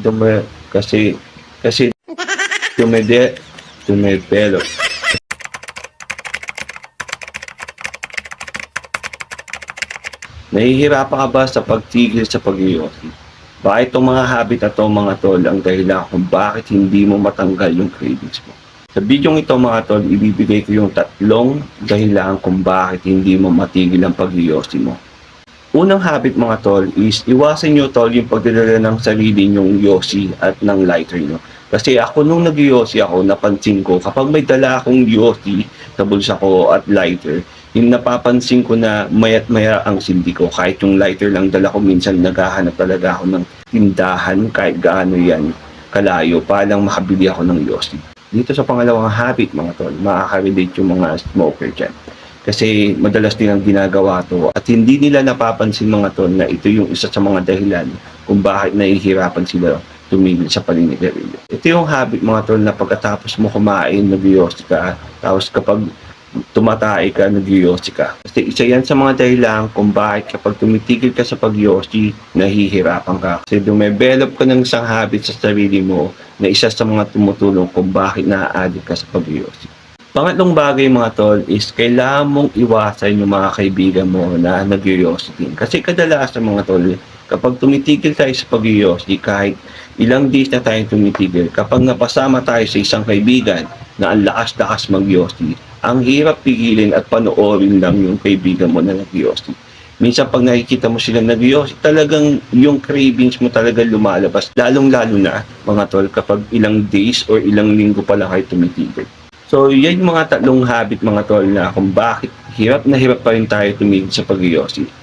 dume, kasi, kasi, dumede, dumepelo. Nahihirapan ka ba sa pagtigil sa pag-iyosi? Ba itong mga habit na to mga tol ang dahilan kung bakit hindi mo matanggal yung cravings mo? Sa video ito mga tol, ibibigay ko yung tatlong dahilan kung bakit hindi mo matigil ang pag-iyosi mo. Unang habit mga tol is iwasan nyo tol yung pagdadala ng sarili nyong yosi at ng lighter nyo. Kasi ako nung nag ako, napansin ko kapag may dala akong yosi sa bulsa ko at lighter, yung napapansin ko na mayat maya ang sindi ko. Kahit yung lighter lang dala ko, minsan naghahanap talaga ako ng tindahan kahit gaano yan kalayo para lang makabili ako ng yosi. Dito sa pangalawang habit mga tol, makaka-relate yung mga smoker dyan. Kasi madalas nilang ginagawa to at hindi nila napapansin mga tol na ito yung isa sa mga dahilan kung bakit nahihirapan sila tumigil sa paninigarilyo. Ito yung habit mga tol na pagkatapos mo kumain, nag ka, tapos kapag tumatay ka, nag ka. Kasi isa yan sa mga dahilan kung bakit kapag tumitigil ka sa pag nahihirapan ka. Kasi dumevelop ka ng isang habit sa sarili mo na isa sa mga tumutulong kung bakit na-addict ka sa pag Pangatlong bagay mga tol is kailangan mong iwasan yung mga kaibigan mo na nag din. Kasi kadalasan mga tol, kapag tumitigil tayo sa pag kahit ilang days na tayo tumitigil, kapag napasama tayo sa isang kaibigan na ang lakas-lakas mag ang hirap pigilin at panoorin lang yung kaibigan mo na nag Minsan pag nakikita mo silang nag talagang yung cravings mo talaga lumalabas. Lalong-lalo na mga tol kapag ilang days or ilang linggo pala kayo tumitigil. So, yan yung mga tatlong habit mga tol na kung bakit hirap na hirap pa rin tayo tumigil sa pag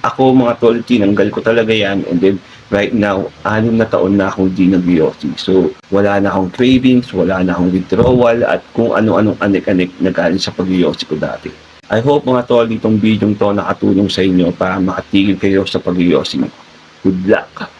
Ako mga tol, tinanggal ko talaga yan and then right now, anim na taon na akong di nag So, wala na akong cravings, wala na akong withdrawal at kung ano-anong anik-anik na galing sa pag ko dati. I hope mga tol, itong video to nakatulong sa inyo para makatigil kayo sa pag Good luck!